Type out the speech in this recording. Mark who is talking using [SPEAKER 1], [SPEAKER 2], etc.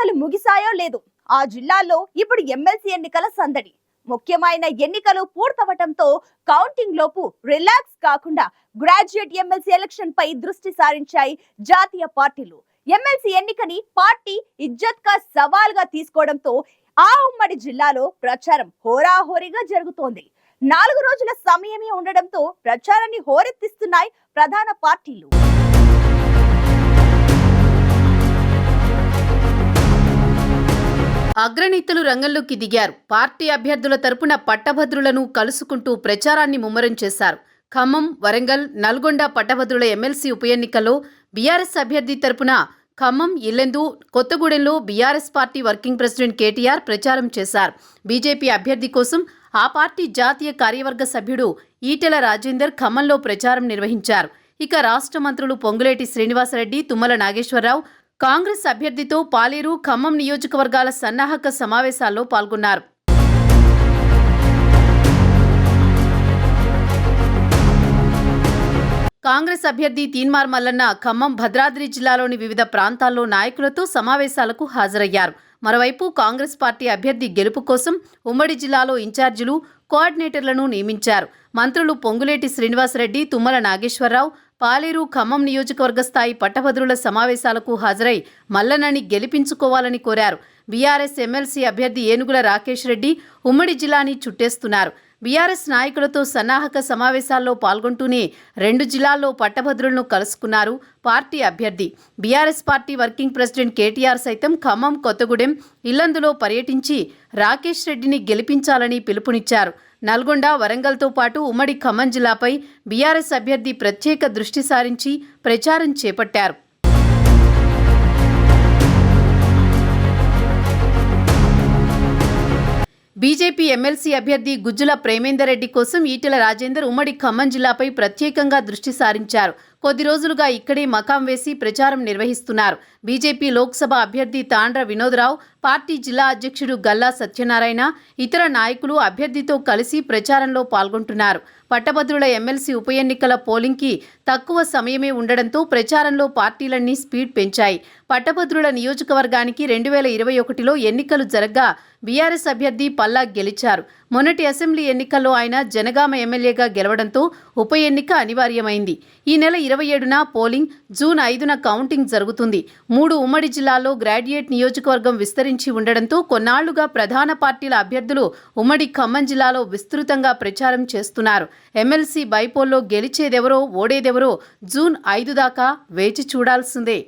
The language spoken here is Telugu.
[SPEAKER 1] ఎన్నికలు ముగిశాయో లేదు ఆ జిల్లాలో ఇప్పుడు ఎమ్మెల్సీ ఎన్నికల సందడి. ముఖ్యమైన ఎన్నికలు పూర్తవటంతో కౌంటింగ్ లోపు రిలాక్స్ కాకుండా గ్రాడ్యుయేట్ ఎమ్మెల్సీ ఎలక్షన్ పై దృష్టి సారించాయి జాతీయ పార్టీలు. ఎమ్మెల్సీ ఎన్నికని పార్టీ ఇజ్జత్ కా సవాల్గా తీసుకోవడంతో ఆ ఉమ్మడి జిల్లాలో ప్రచారం హోరాహోరీగా జరుగుతోంది. నాలుగు రోజుల సమయమే ఉండడంతో ప్రచారాన్ని హోరెత్తిస్తున్నాయి ప్రధాన పార్టీలు.
[SPEAKER 2] అగ్రనేతలు రంగంలోకి దిగారు. పార్టీ అభ్యర్థుల తరపున పట్టభద్రులను కలుసుకుంటూ ప్రచారాన్ని ముమ్మరం చేశారు. ఖమ్మం వరంగల్ నల్గొండ పట్టభద్రుల ఎమ్మెల్సీ ఉప ఎన్నికల్లో బీఆర్ఎస్ అభ్యర్థి తరపున ఖమ్మం ఇల్లెందు కొత్తగూడెంలో BRS party working president KTR ప్రచారం చేశారు. బీజేపీ అభ్యర్థి కోసం ఆ పార్టీ జాతీయ కార్యవర్గ సభ్యుడు ఈటెల రాజేందర్ ఖమ్మంలో ప్రచారం నిర్వహించారు. ఇక రాష్ట్ర మంత్రులు పొంగులేటి శ్రీనివాసరెడ్డి తుమ్మల నాగేశ్వరరావు కాంగ్రెస్ అభ్యర్థితో పాలేరు ఖమ్మం నియోజకవర్గాల సన్నాహక సమావేశాల్లో పాల్గొన్నారు. కాంగ్రెస్ అభ్యర్థి తీన్మార్ మల్లన్న ఖమ్మం భద్రాద్రి జిల్లాలోని వివిధ ప్రాంతాల్లో నాయకులతో సమావేశాలకు హాజరయ్యారు. మరోవైపు కాంగ్రెస్ పార్టీ అభ్యర్థి గెలుపు కోసం ఉమ్మడి జిల్లాలో ఇన్ఛార్జీలు కోఆర్డినేటర్లను నియమించారు. మంత్రులు పొంగులేటి శ్రీనివాసరెడ్డి తుమ్మల నాగేశ్వరరావు పాలేరు ఖమ్మం నియోజకవర్గ స్థాయి పట్టభద్రుల సమావేశాలకు హాజరై మల్లనని గెలిపించుకోవాలని కోరారు. బీఆర్ఎస్ ఎమ్మెల్సీ అభ్యర్థి ఏనుగుల రాకేష్ రెడ్డి ఉమ్మడి జిల్లాని చుట్టేస్తున్నారు. బీఆర్ఎస్ నాయకులతో సన్నాహక సమావేశాల్లో పాల్గొంటూనే రెండు జిల్లాల్లో పట్టభద్రులను కలుసుకున్నారు పార్టీ అభ్యర్థి. BRS party working president KTR సైతం ఖమ్మం కొత్తగూడెం ఇల్లందులో పర్యటించి రాకేష్ రెడ్డిని గెలిపించాలని పిలుపునిచ్చారు. నల్గొండ వరంగల్తో పాటు ఉమ్మడి ఖమ్మం జిల్లాపై బీఆర్ఎస్ అభ్యర్థి ప్రత్యేక దృష్టి సారించి ప్రచారం చేపట్టారు. బీజేపీ ఎమ్మెల్సీ అభ్యర్థి గుజ్జుల ప్రేమేందర్ రెడ్డి కోసం ఈటెల రాజేందర్ ఉమ్మడి ఖమ్మం జిల్లాపై ప్రత్యేకంగా దృష్టి సారించారు. కొద్ది రోజులుగా ఇక్కడే మకాం వేసి ప్రచారం నిర్వహిస్తున్నారు. బీజేపీ లోక్సభ అభ్యర్థి తాండ్ర వినోద్రావు పార్టీ జిల్లా అధ్యక్షుడు గల్లా సత్యనారాయణ ఇతర నాయకులు అభ్యర్థితో కలిసి ప్రచారంలో పాల్గొంటున్నారు. పట్టభద్రుల ఎమ్మెల్సీ ఉప ఎన్నికల పోలింగ్కి తక్కువ సమయమే ఉండడంతో ప్రచారంలో పార్టీలన్నీ స్పీడ్ పెంచాయి. పట్టభద్రుల నియోజకవర్గానికి రెండు వేల ఇరవై ఒకటిలో ఎన్నికలు జరగ్గా బీఆర్ఎస్ అభ్యర్థి పల్లా గెలిచారు. మొన్నటి అసెంబ్లీ ఎన్నికల్లో ఆయన జనగామ ఎమ్మెల్యేగా గెలవడంతో ఉప ఎన్నిక అనివార్యమైంది. ఈ నెల ఇరవై ఏడున పోలింగ్ జూన్ ఐదున కౌంటింగ్ జరుగుతుంది. మూడు ఉమ్మడి జిల్లాల్లో గ్రాడ్యుయేట్ నియోజకవర్గం విస్తరించి ఉండడంతో కొన్నాళ్ళుగా ప్రధాన పార్టీల అభ్యర్థులు ఉమ్మడి ఖమ్మం జిల్లాలో విస్తృతంగా ప్రచారం చేస్తున్నారు. ఎమ్మెల్సీ బైపోల్లో గెలిచేదెవరో ఓడేదెవరో జూన్ ఐదు దాకా వేచి చూడాల్సిందే.